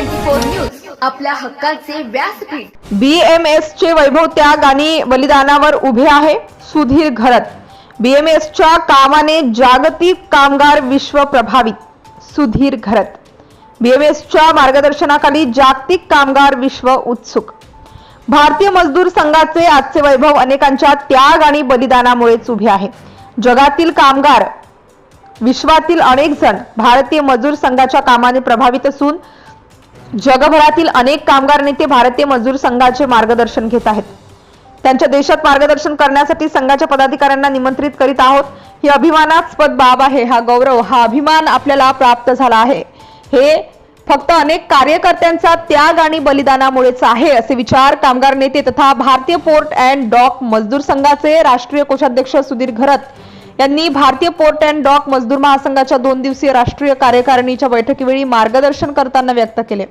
आपल्या हक्काचे व्यासपीठ. बी एम चे वैभव त्याग आणि बलिदानावर उभे आहे सुधीर घरत. बी एम च्या कामाने जागतिक कामगार विश्व प्रभावित सुधीर घरत. बी एम च्या मार्गदर्शनाखाली जागतिक कामगार विश्व उत्सुक. भारतीय मजदूर संघाचे आजचे वैभव अनेकांच्या त्याग आणि बलिदानामुळेच उभे आहे. जगातील कामगार विश्वातील अनेक जण भारतीय मजूर संघाच्या कामाने प्रभावित असून जगभरातील अनेक कामगार नेते भारतीय मजदूर संघाचे मार्गदर्शन घेत आहेत. त्यांच्या देशात मार्गदर्शन करण्यासाठी संघाच्या पदाधिकाऱ्यांना निमंत्रित करीत आहोत. ही अभिमानास्पद बाब आहे हा गौरव हा अभिमान आपल्याला प्राप्त झाला आहे. हे फक्त अनेक कार्यकर्त्यांचा त्याग आणि बलिदानामुळेच आहे असे विचार कामगार नेते तथा भारतीय पोर्ट अँड डॉक मजदूर संघाचे राष्ट्रीय कोषाध्यक्ष सुधीर घरत यांनी भारतीय पोर्ट अँड डॉक मजदूर महासंघाच्या दोन दिवसीय राष्ट्रीय कार्यकारिणीच्या बैठकीवेळी मार्गदर्शन करताना व्यक्त केले.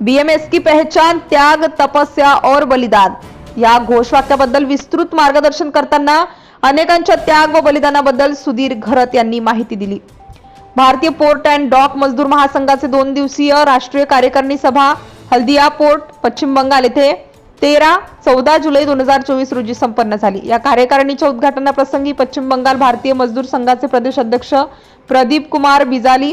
बीएमएस की पहचान त्याग तपस्या और बलिदान या घोषवाक्याबद्दल विस्तृत मार्गदर्शन करताना अनेकांच्या त्याग व बलिदानाबद्दल सुधीर घरत यांनी माहिती दिली. भारतीय पोर्ट अँड डॉक मजदूर महासंघाचे दोन दिवसीय राष्ट्रीय कार्यकारिणी सभा हल्दिया पोर्ट पश्चिम बंगाल येथे तेरा चौदा जुलै दोन हजार चोवीस रोजी संपन्न झाली. या कार्यकारिणीच्या उद्घाटनाप्रसंगी पश्चिम बंगाल भारतीय मजदूर संघाचे प्रदेश अध्यक्ष Pradeep Kumar Bijali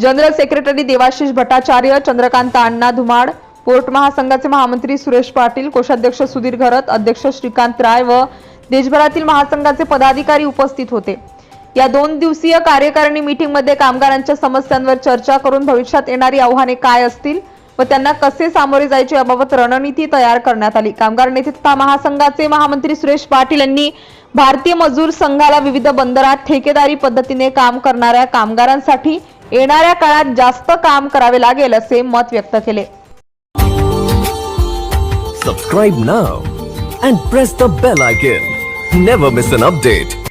general secretary Debashish Bhattacharya Chandrakant Anna Dhumad port महासंघाचे महामंत्री सुरेश पाटील कोषाध्यक्ष सुधीर घरत अध्यक्ष श्रीकांत राय व देशभरातील महासंघाचे पदाधिकारी उपस्थित होते. या दोन दिवसीय कार्यकारिणी मीटिंगमध्ये कामगारांच्या समस्यांवर चर्चा करून भविष्यात येणारी आव्हाने काय असतील व त्यांना कसे सामोरे जायचे याबाबत रणनीती तयार करण्यात आली. कामगार नेते तथा महासंघाचे महामंत्री सुरेश पाटील यांनी भारतीय मजूर संघाला विविध बंदरात ठेकेदारी पद्धतीने काम करणाऱ्या कामगारांसाठी येणाऱ्या काळात जास्त काम करावे लागेल असे मत व्यक्त केले. Subscribe now and press the bell icon never miss an update